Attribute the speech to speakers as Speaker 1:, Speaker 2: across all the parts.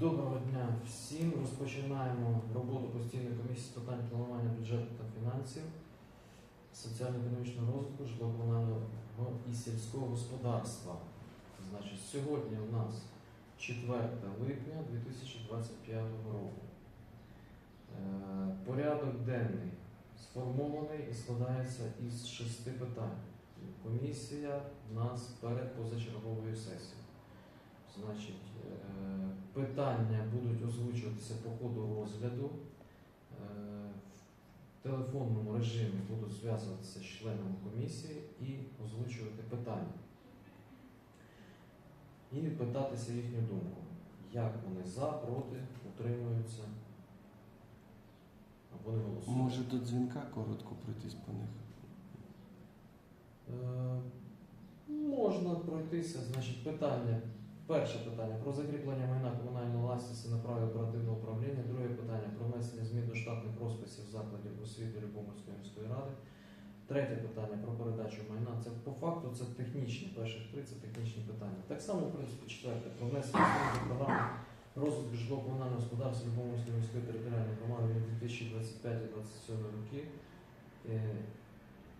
Speaker 1: Доброго дня всім. Розпочинаємо роботу постійної комісії з питань планування бюджету та фінансів, соціально-економічного розвитку, житлово-комунального і сільського господарства. Значить, сьогодні у нас 4 липня 2025 року. Е, Порядок денний сформований і складається із шести питань. Комісія в нас перед позачерговою сесією. Значить, е, питання будуть озвучуватися по ходу розгляду. Е, В телефонному режимі будуть зв'язуватися з членами комісії і озвучувати питання. І питатися їхню думку, як вони за, проти, утримуються або не голосують.
Speaker 2: Може до дзвінка коротко пройтись по них.
Speaker 1: Е, Можна пройтися, значить, питання. Перше питання про закріплення майна комунальної власності на праві оперативного управління. Друге питання про внесення змін до штатних розписів закладів освіти Любомирської міської ради. Третє питання про передачу майна. Це по факту це технічні. Перших три це технічні питання. Так само, в принципі, четверте про внесення змін до програми розвитку житлово-комунального господарства Любомирської міської територіальної громади від 2025-2027 роки. Е,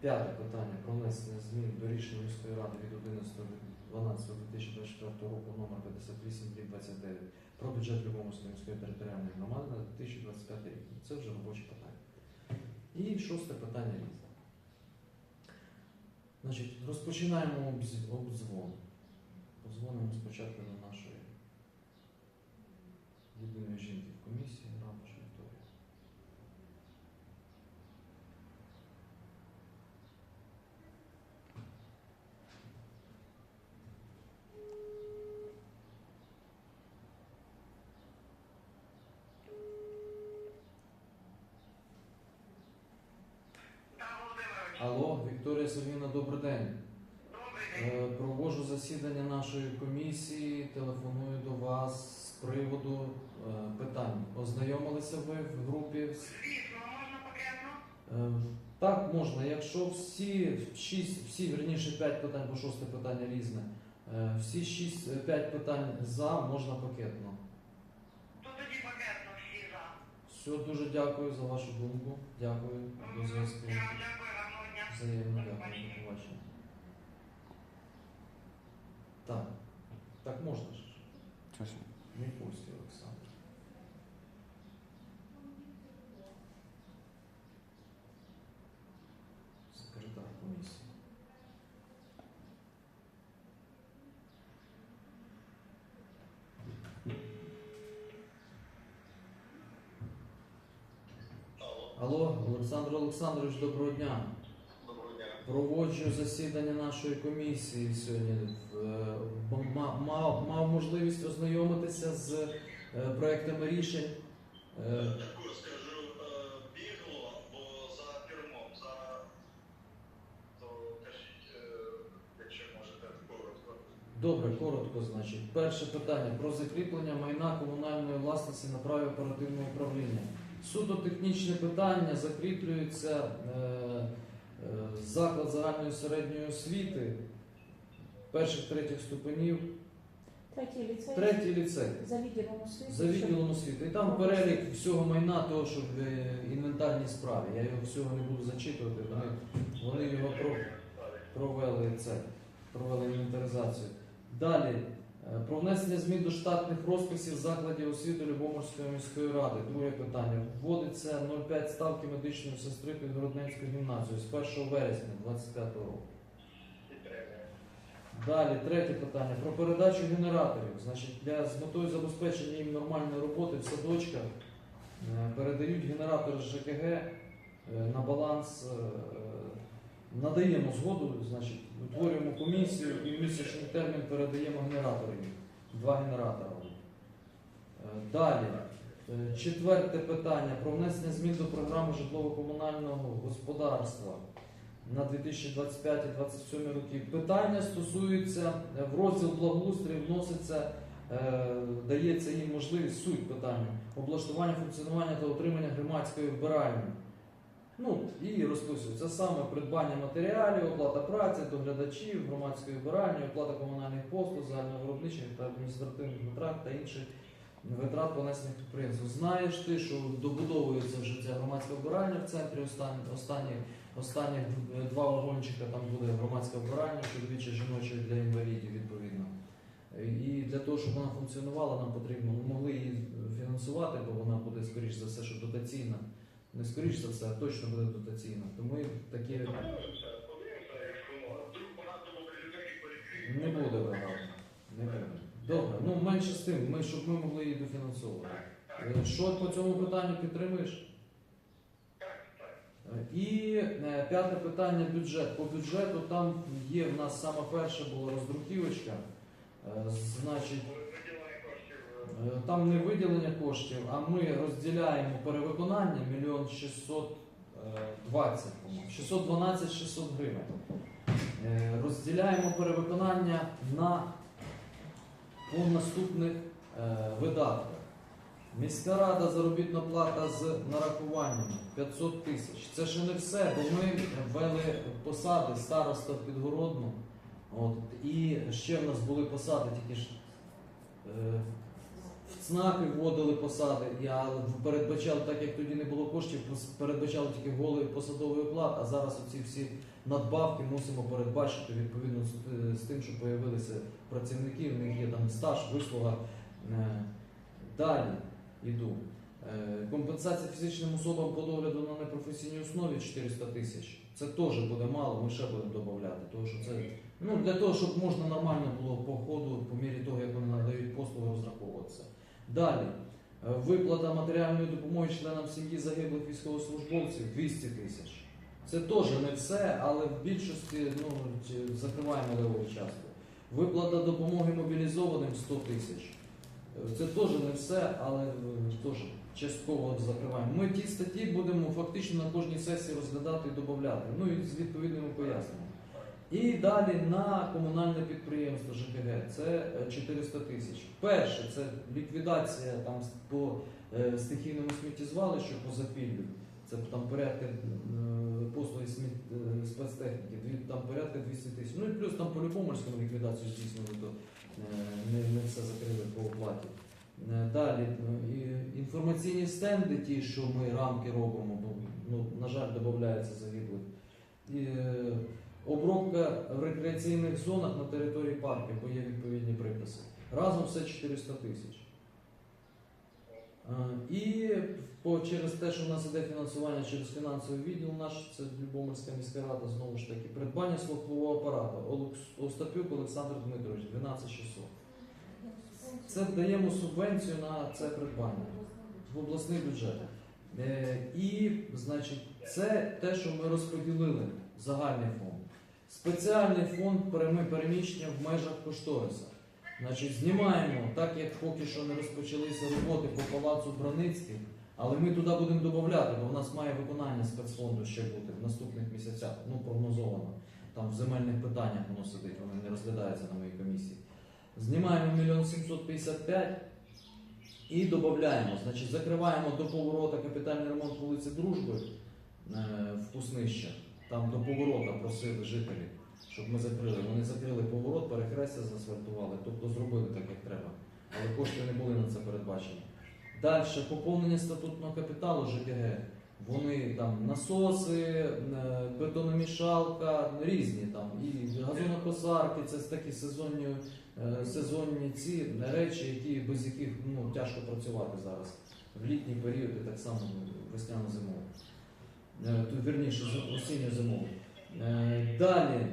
Speaker 1: П'яте питання про внесення змін до рішення міської ради від 11.12.2024 року номер 58 29 про бюджет Любомирської міської територіальної громади на 2025 рік. Це вже робоче питання. І шосте питання різне. Значить, розпочинаємо обдзвон. Подзвонимо спочатку до нашої єдиної жінки в комісії, Рамаш Вікторії.
Speaker 3: Так, Володимирович,
Speaker 1: Алло, Вікторія Сергійовна, добрий день. Е, Проводжу засідання нашої комісії, телефоную до вас з приводу е, питань. Ознайомилися ви в групі? з-
Speaker 3: Звісно, можна пакетно?
Speaker 1: Е, Так, можна. Якщо всі шість, всі верніше п'ять питань, бо шосте питання різне. е, Всі шість е, п'ять питань за можна пакетно.
Speaker 3: То тоді пакетно всі за.
Speaker 1: Все, дуже дякую за вашу думку. Дякую. До зв'язку.
Speaker 3: Я вам дякую, гарного дня.
Speaker 1: Взаємно
Speaker 3: До
Speaker 1: дякую.
Speaker 3: побачення.
Speaker 1: До побачення. Так. Так можна ж.
Speaker 2: Чого ж?
Speaker 1: Міхурський Олександр. Секретар комісії. Алло, Олександр Олександрович, доброго дня. Проводжу засідання нашої комісії сьогодні. Е, Мав, мав можливість ознайомитися з е, проектами рішень. Е,
Speaker 4: скажу бігло, бо за кермом, за то кажіть, якщо можете коротко.
Speaker 1: Добре, коротко, значить. Перше питання про закріплення майна комунальної власності на праві оперативного управління. Суто технічне питання закріплюється е, заклад загальної середньої освіти перших третіх ступенів,
Speaker 5: Третій ліцей
Speaker 1: третій ліцей.
Speaker 5: за відділом освіти.
Speaker 1: За відділом освіти. І там перелік всього майна, того, що в е, інвентарній справі. Я його всього не буду зачитувати. Вони, вони його провели це, провели інвентаризацію. Далі. Е, Про внесення змін до штатних розписів закладів освіти Любомирської міської ради. Друге питання. Вводиться 0,5 ставки медичної сестри під Городненською гімназією з 1 вересня 2025 року. Далі, третє питання про передачу генераторів. Значить, для з метою забезпечення їм нормальної роботи в садочках е, передають генератори ЖКГ е, на баланс. Надаємо згоду, значить, утворюємо комісію і в місячний термін передаємо генератори. Два генератори. Е, Далі. Е, Четверте питання про внесення змін до програми житлово-комунального господарства на 2025-2027 роки. Питання стосуються е, в розділ благоустрій вноситься, дається їм можливість суть питання облаштування функціонування та утримання громадської вбиральні. Ну і розписується саме придбання матеріалів, оплата праці, доглядачів, громадської вбиральні, оплата комунальних послуг, загальновиробничих та адміністративних витрат та інших витрат понесених підприємством. Знаєш ти, що добудовується вже ця громадська вбиральня в центрі останні, останні, останні два вагончика, там буде громадське вбиральня, чоловіче жіноче для інвалідів відповідно. І для того, щоб вона функціонувала, нам потрібно ми могли її фінансувати, бо вона буде, скоріш за все, що дотаційна. Не скоріш за все, а точно буде дотаційна. Тому і такі не буде виграти. Не буде. Добре, ну менше з тим, ми, щоб ми могли її дофінансовувати. Е, Що по цьому питанню підтримуєш? Е, І е, п'яте питання бюджет. По бюджету там є в нас саме перше була роздруківочка. Е, Значить, Там не виділення коштів, а ми розділяємо перевиконання мільйон 620, 612 600 гривень. Е, Розділяємо перевиконання на по наступних е, видатках. Міська рада заробітна плата з нарахуваннями 500 тисяч. Це ще не все, бо ми ввели посади староста в Підгородну. От, і ще в нас були посади, тільки ж е, ЦНАПі вводили посади, я передбачав, так як тоді не було коштів, передбачав тільки голий посадовий оклад, а зараз оці всі надбавки мусимо передбачити відповідно з, з тим, що з'явилися працівники, в них є там стаж, вислуга. Е, Далі йду. Е, Компенсація фізичним особам по догляду на непрофесійній основі 400 тисяч. Це теж буде мало, ми ще будемо додати. Тому що це ну, для того, щоб можна нормально було по ходу, по мірі того, як вони надають послуги, розраховуватися. Далі. Е, Виплата матеріальної допомоги членам сім'ї загиблих військовослужбовців 200 тисяч. Це теж не все, але в більшості ну, закриваємо левову частку. Виплата допомоги мобілізованим 100 тисяч. Е, Це теж не все, але е, теж частково закриваємо. Ми ті статті будемо фактично на кожній сесії розглядати і додати. Ну і з відповідними поясненнями. І далі на комунальне підприємство ЖКГ це е, 400 тисяч. Перше це ліквідація там по е, стихійному сміттєзвалищу по запіллю. Це там порядка е, послуги сміт, е, спецтехніки, там порядка 200 тисяч. Ну і плюс там по Любомирському ліквідацію здійснили, то е, не, не все закрили по оплаті. Е, Далі е, і інформаційні стенди, ті, що ми рамки робимо, бо ну, на жаль, додається загиблих. Обробка в рекреаційних зонах на території парку, бо є відповідні приписи. Разом все 400 тисяч. І по, через те, що в нас іде фінансування через фінансовий відділ наш, це Любомирська міська рада, знову ж таки, придбання слухового апарату. Остапюк Олександр Дмитрович, 12 600. Це даємо субвенцію на це придбання в обласний бюджет. Е, І, значить, це те, що ми розподілили загальний фонд. Спеціальний фонд переміщення в межах кошториса. Значить, знімаємо, так як поки що не розпочалися роботи по палацу Браницьких, але ми туди будемо додати, бо в нас має виконання спецфонду ще бути в наступних місяцях, ну прогнозовано. Там в земельних питаннях воно сидить, воно не розглядається на моїй комісії. Знімаємо 1 755 і додаємо. Значить, закриваємо до поворота капітальний ремонт вулиці Дружби е, в Пуснищах. Там до поворота просили жителі, щоб ми закрили. Вони закрили поворот, перехрестя заасфальтували, тобто зробили так, як треба. Але кошти не були на це передбачені. Далі поповнення статутного капіталу ЖКГ. Вони там насоси, е, бетономішалка, різні там і газонокосарки, це такі сезонні, е, сезонні ці речі, які без яких ну, тяжко працювати зараз в літній період і так само весняно зимово. Тут вірніше осінньо зимово. Далі, е,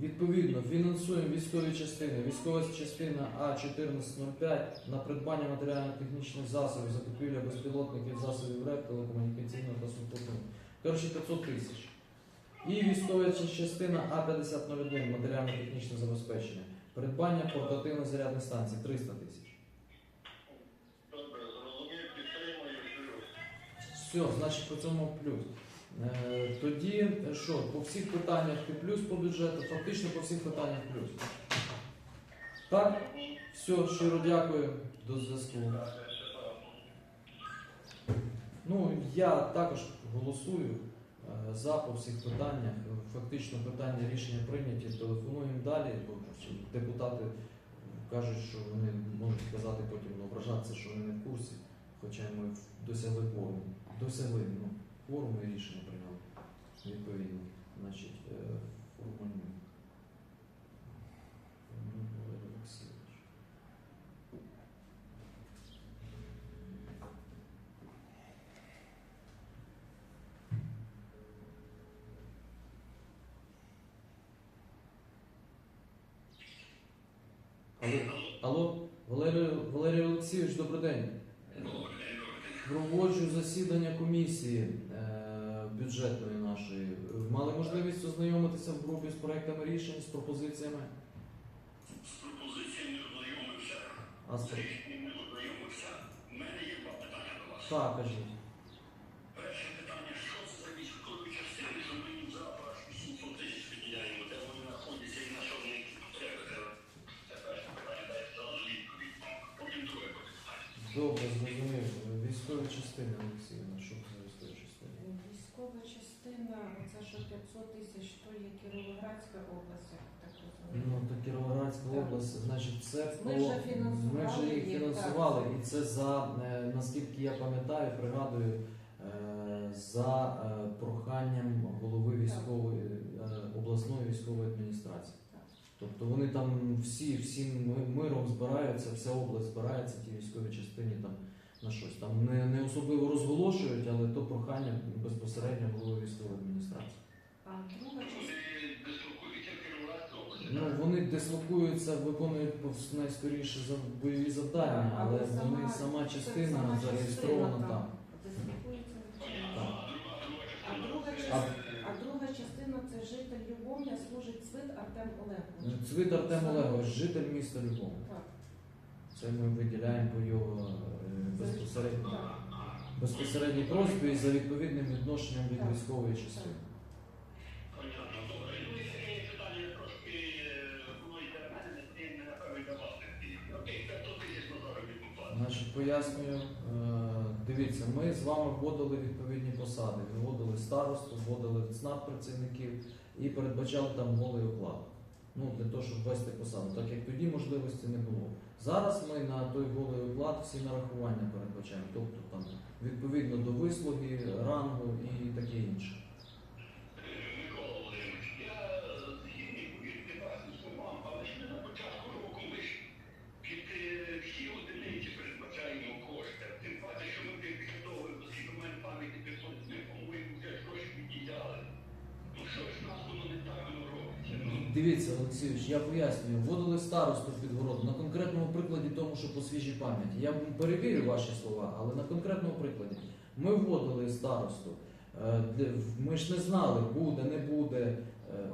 Speaker 1: відповідно, фінансуємо військові частини. Військова частина А1405 на придбання матеріально-технічних засобів, закупівля безпілотників, засобів РЕП, телекомунікаційного та супутного. Коротше, 500 тисяч. І військова частина А5001 матеріально-технічне забезпечення. Придбання портативних зарядних станцій 300 тисяч.
Speaker 4: Добре, зрозумів, підтримую, плюс.
Speaker 1: Все, значить по цьому плюс. Е, тоді що, по всіх питаннях і плюс по бюджету, фактично по всіх питаннях плюс. Так? Все, щиро дякую. До зв'язку. Ну, я також голосую е, за по всіх питаннях. Фактично питання рішення прийняті, телефонуємо далі, бо депутати кажуть, що вони можуть сказати потім ну, ображатися, що вони не в курсі, хоча ми досягли кворуму. Досягли, ну, кворуму і рішення прийняли відповідно. Значить, е, Олексійович. Алло, Валерій Олексійович, добрий день. Проводжу засідання комісії е, бюджетної нашої. Мали можливість ознайомитися в групі з проектами рішень, з пропозиціями.
Speaker 4: З пропозиціями ознайомився,
Speaker 1: А з...
Speaker 4: рішеннями ознайомився. У мене є два питання до вас.
Speaker 1: Так, кажіть.
Speaker 4: Перше питання, що це за військові частини, що 800 тисяч виділяємо, де вони знаходяться і на що вони треба. Це перше питання, дайте зразу відповідь. Потім друге питання.
Speaker 1: Добре, Військові Олексіївна, що це за військові частини?
Speaker 5: Військова частина, оце що 500 тисяч, то є Кіровоградська область, я так розумію.
Speaker 1: Ну, то Кіровоградська
Speaker 5: Так.
Speaker 1: область, значить, це
Speaker 5: Ми
Speaker 1: по-
Speaker 5: вже фінансували
Speaker 1: ми вже їх
Speaker 5: їх,
Speaker 1: фінансували, і це за е, наскільки я пам'ятаю, пригадую, е, за е, проханням голови військової е, обласної військової адміністрації.
Speaker 5: Так.
Speaker 1: Тобто вони там всі всім ми- миром збираються, вся область збирається, ті військові частині там на щось. Там не особливо розголошують, але то прохання безпосередньо голови військової адміністрації.
Speaker 5: А друга.
Speaker 1: Ну, вони дислокуються, виконують найскоріше за бойові завдання, але вони сама частина зареєстрована там.
Speaker 5: А друга частина, а друга частина це житель Любомля, служить цвит Артем Олегович.
Speaker 1: Цвит Артем Олегович, житель міста Любов.
Speaker 5: Так.
Speaker 1: Це ми виділяємо по його е, безпосередньо
Speaker 5: Так.
Speaker 1: Безпосередній просьбі і за відповідним відношенням від військової частини.
Speaker 4: Понятно, добре. І таке питання трошки, воно йде в мене, не не напевно для вас. Окей, 500 тисяч на заробітну плату.
Speaker 1: Значить, пояснюю, е, дивіться, ми з вами вводили відповідні посади. Вводили старосту, вводили ЦНАП працівників і передбачали там голий оклад. Ну, для того, щоб ввести посаду, так як тоді можливості не було. Зараз ми на той голий оклад всі нарахування передбачаємо, тобто там відповідно до вислуги, рангу і таке інше.
Speaker 4: Микола Володимирович, я згідний повірити вас з словам, але ж ми на початку року ми ж під е, всі одиниці передбачаємо кошти. Тим паче, що ми після того, оскільки в мене пам'яті підходить, ми, по-моєму, вже гроші відділяли. Ну що ж нас воно не так воно робиться? Ну,
Speaker 1: Дивіться, Олексійович, я пояснюю, вводили старосту в підгород на конкретному прикладі тому, що по свіжій пам'яті. Я перевірю ваші слова, але на конкретному прикладі. Ми вводили старосту. Е, Ми ж не знали, буде, не буде. Е,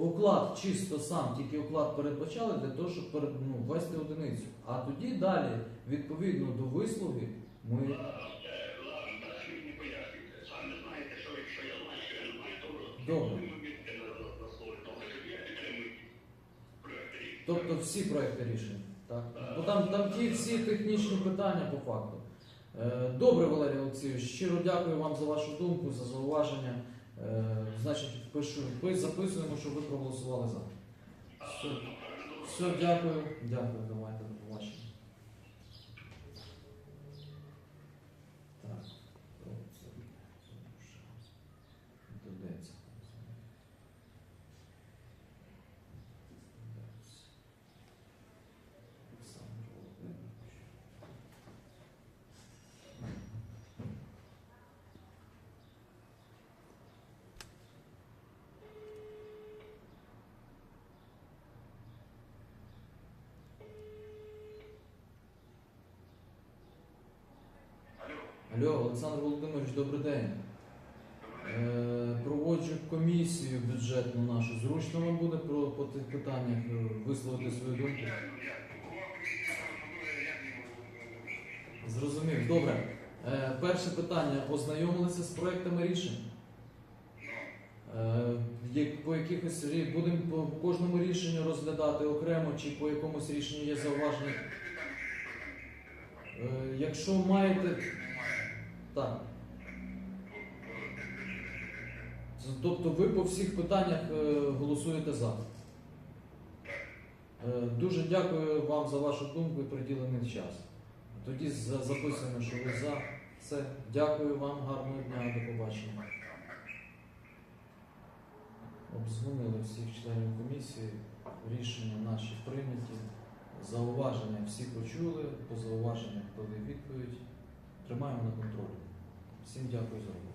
Speaker 1: Оклад чисто сам, тільки оклад передбачали для того, щоб ну, ввести одиницю. А тоді далі, відповідно до вислуги, ми.
Speaker 4: ладно, е, ладно, далі ви мені пояснюєте. Самі знаєте, що якщо я знаю, що я не знаю, то
Speaker 1: Добре.
Speaker 4: ви мені на, на слово. Тобто, що я підтримую проект рік.
Speaker 1: Тобто всі проекти рішень. Так? Бо там, там ті всі технічні питання по факту. Е, Добре, Валерій Олексійович, щиро дякую вам за вашу думку, за зауваження. Е, Значить, пишу, записуємо, що ви проголосували за. Все, все дякую. Дякую, давайте до побачення. Так, о, це, це вже додається. Олександр Володимирович. Алло, Олександр Володимирович, добрий день. Е, проводжу комісію бюджетну нашу. Зручно вам буде про по тих питаннях е, висловити свою думку? Зрозумів. Добре. Е, перше питання. Ознайомилися з проектами рішень? Е, по якихось будемо по кожному рішенню розглядати окремо чи по якомусь рішенню є зауваження? Е, якщо маєте. Так. Тобто ви по всіх питаннях е, голосуєте за. Е, Дуже дякую вам за вашу думку і приділений час. Тоді записуємо, що ви за. Все. Дякую вам, гарного дня, до побачення. Обдзвонили всіх членів комісії, рішення наші прийняті, зауваження всі почули, по зауваженнях дали відповідь. Тримаємо на контролі. Всім дякую за роботу.